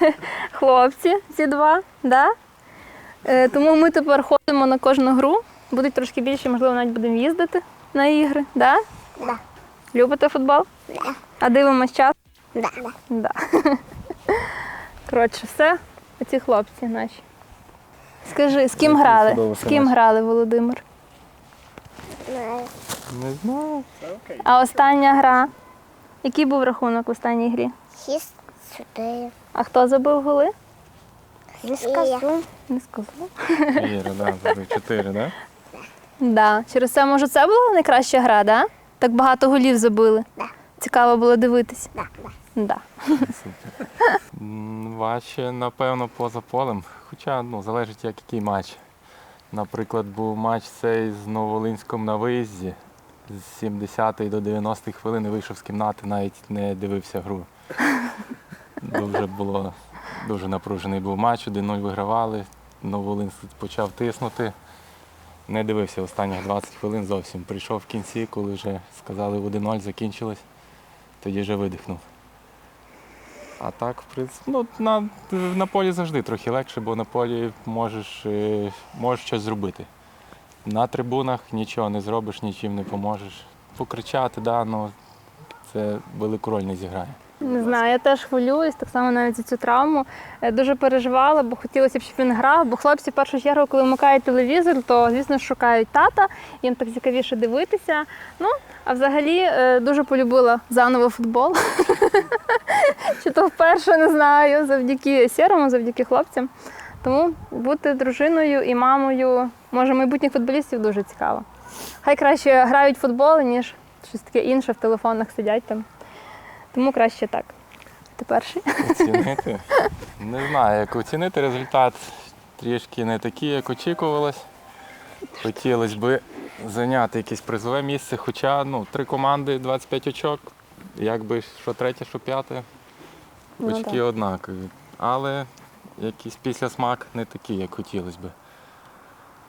хлопці, ці два, да? Е, тому ми тепер ходимо на кожну гру. Будуть трошки більше, можливо, навіть будемо їздити на ігри. Да? Да. Любите футбол? Да. А дивимось час? Да. Да. Коротше, все, оці хлопці наші. Скажи, з ким грали? З ким наші. грали, Володимир? Не знаю. А остання гра? Який був рахунок в останній грі? Шість, чотири. А хто забив голи? Не скажу. Не сказав. Іра, да, забив. чотири, да? Да. Через це, може, це була найкраща гра, да? Так багато голів забили. Да. Цікаво було дивитися. Да, да. Да. М, Важче, напевно, поза полем. Хоча ну, залежить, як який матч. Наприклад, був матч цей з Новолинськом на виїзді. З 70 до 90 хвилин вийшов з кімнати, навіть не дивився гру. Дуже було дуже напружений був матч, 1-0 вигравали. Новолинськ почав тиснути. Не дивився останніх 20 хвилин зовсім. Прийшов в кінці, коли вже сказали 1-0 закінчилось, тоді вже видихнув. А так, в принципі, ну, на, на полі завжди трохи легше, бо на полі можеш, е, можеш щось зробити. На трибунах нічого не зробиш, нічим не поможеш. Покричати, да, ну, це велику роль не зіграє. Не знаю, я теж хвилююсь, так само навіть за цю травму. Е, Дуже переживала, бо хотілося б, щоб він грав. Бо хлопці в першу чергу, коли вмикають телевізор, то звісно шукають тата, їм так цікавіше дивитися. Ну, а взагалі е, дуже полюбила заново футбол. Чи то вперше не знаю, завдяки сірому, завдяки хлопцям. Тому бути дружиною і мамою, може, майбутніх футболістів дуже цікаво. Хай краще грають в футбол, ніж щось таке інше в телефонах сидять там. Тому краще так. Ти перший. Оцінити. Не знаю, як оцінити результат трішки не такий, як очікувалось. Хотілося б зайняти якесь призове місце, хоча ну, три команди, 25 очок. Якби що третє, що п'яте, Ну, очки так. однакові. Але якийсь післясмак не такий, як хотілося б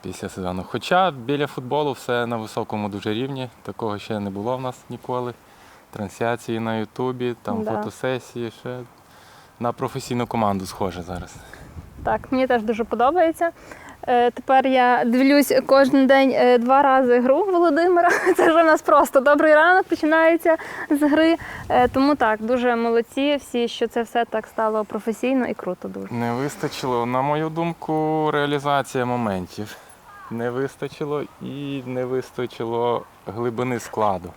після сезону. Хоча біля футболу все на високому дуже рівні, такого ще не було в нас ніколи. Трансляції на Ютубі, там Да. фотосесії, ще на професійну команду схоже зараз. Так, мені теж дуже подобається. Е, тепер я дивлюсь кожен день е, два рази гру Володимира. Це вже в нас просто добрий ранок починається з гри. Е, тому так, дуже молодці всі, що це все так стало професійно і круто дуже. Не вистачило, на мою думку, реалізація моментів. Не вистачило і не вистачило глибини складу.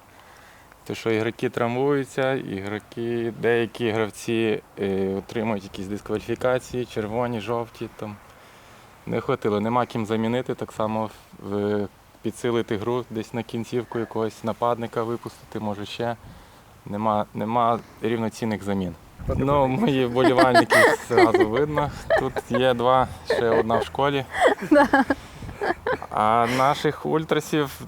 Те, що ігроки травмуються, ігроки, деякі гравці е, отримують якісь дискваліфікації, червоні, жовті. Там. Не хватило, нема ким замінити, так само в- підсилити гру десь на кінцівку якогось нападника випустити, може ще. Нема, нема рівноцінних замін. Ну, мої вболівальники зразу видно. Тут є два, ще одна в школі. А наших ультрасів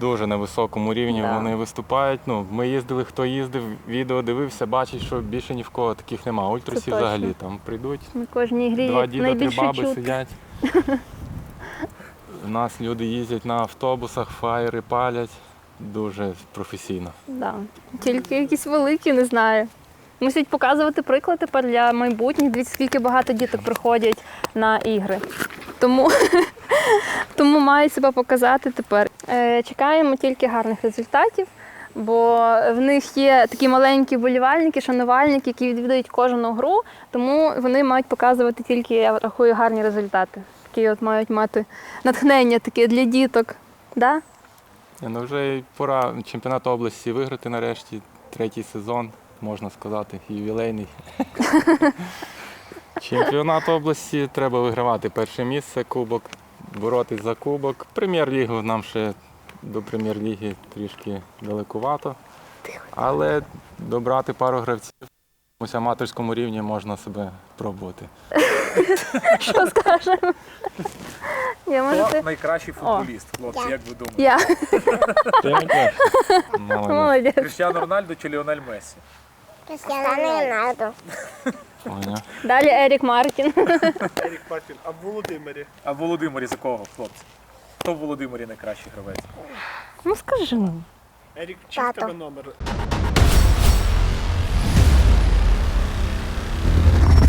дуже на високому рівні Да. вони виступають. Ну, ми їздили, хто їздив, відео дивився, бачить, що більше ні в кого таких нема. Ультрасів взагалі там прийдуть. На кожній грі Два діда, три баби чути. сидять. У нас люди їздять на автобусах, фаєри палять. Дуже професійно. Да. Тільки якісь великі, не знаю. Мусять показувати приклад тепер для майбутніх. Скільки багато діток приходять на ігри. Тому, мають себе показати тепер. Е, Чекаємо тільки гарних результатів, бо в них є такі маленькі вболівальники, шанувальники, які відвідують кожну гру, тому вони мають показувати тільки, я рахую, гарні результати. Такі от мають мати натхнення таке для діток. Да? Ну вже пора чемпіонат області виграти нарешті. Третій сезон, можна сказати, ювілейний. Чемпіонат області треба вигравати перше місце, кубок, боротись за кубок. Прем'єр-лігу нам ще до прем'єр-ліги трішки далекувато. Але добрати пару гравців на якомусь аматорському рівні можна себе пробувати. Що скажемо? Я можу Хто найкращий футболіст, хлопці, як ви думаєте? Я Молодець. Кріштіану Рональдо чи Ліонель Мессі? Cristiano Ronaldo. Поняв. Далі Ерік Мартін. Ерік Мартін, а в Володимирі. А в Володимирі за кого, хлопці? Хто в Володимирі найкращий гравець? Ну скажи. Ерік, чи в тебе номер?